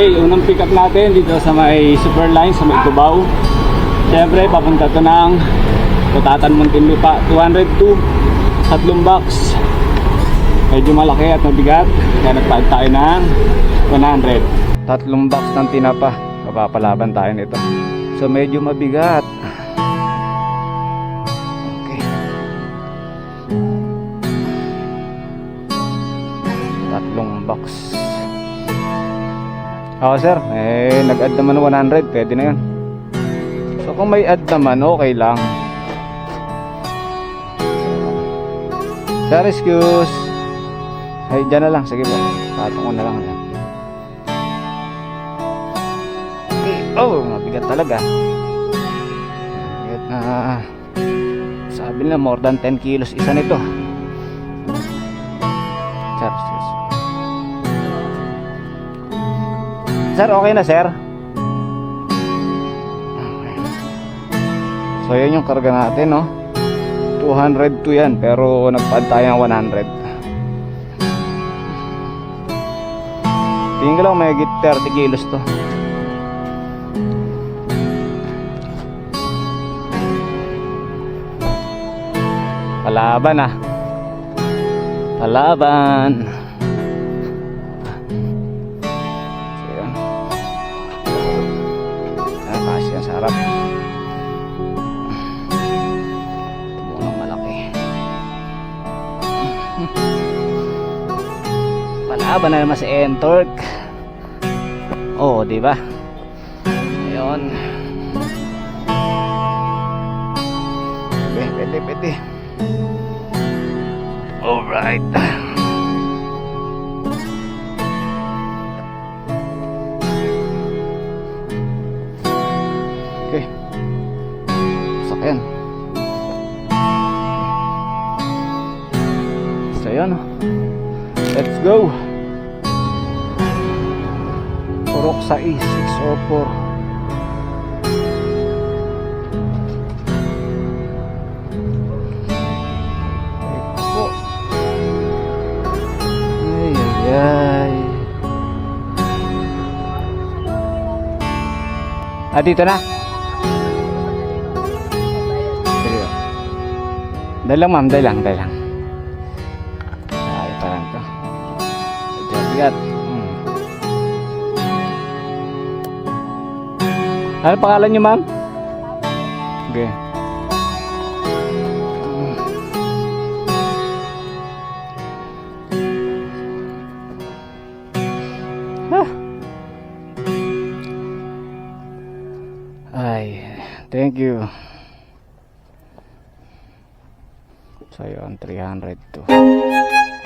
Okay, unang pick up natin dito sa may Superline sa may Cubao. Siyempre, papunta to ng Kutatan Muntinlupa. 202, tatlong box. Medyo malaki at mabigat. Kaya nagpaad tayo ng 100. Tatlong box ng tinapa. Mapapalaban tayo nito. So medyo mabigat. Oo sir, eh nag-add naman ng 100, pwede na yun. So kung may add naman, okay lang. Sir, excuse. Ay, dyan na lang. Sige po. Patong ko na lang. yan. Oh, mabigat talaga. Mabigat na. Sabi nila, more than 10 kilos isa nito. Sir, okay na, sir? So, yan yung karga natin, no? 202 yan, pero nagpad tayo ng 100. Tingin ko lang may 30 kilos to. Palaban ah. Palaban. So, Kasi ang sarap. Ito munang malaki. Palaban na naman si Entork. Oo, oh, di ba? Ayun. Pwede, pwede, pwede. Alright. Okay. Sakyan. So, yun. Let's go. Purok sa E604. Eko. Ay, ay, ay. Ah, dito na? Dahil lang ma'am, dahil lang, dahil lang. Ay, parang to. Bigat. Hmm. Ano pangalan niyo ma'am? Okay. Ah. Ay, thank you. Yun, 300 to.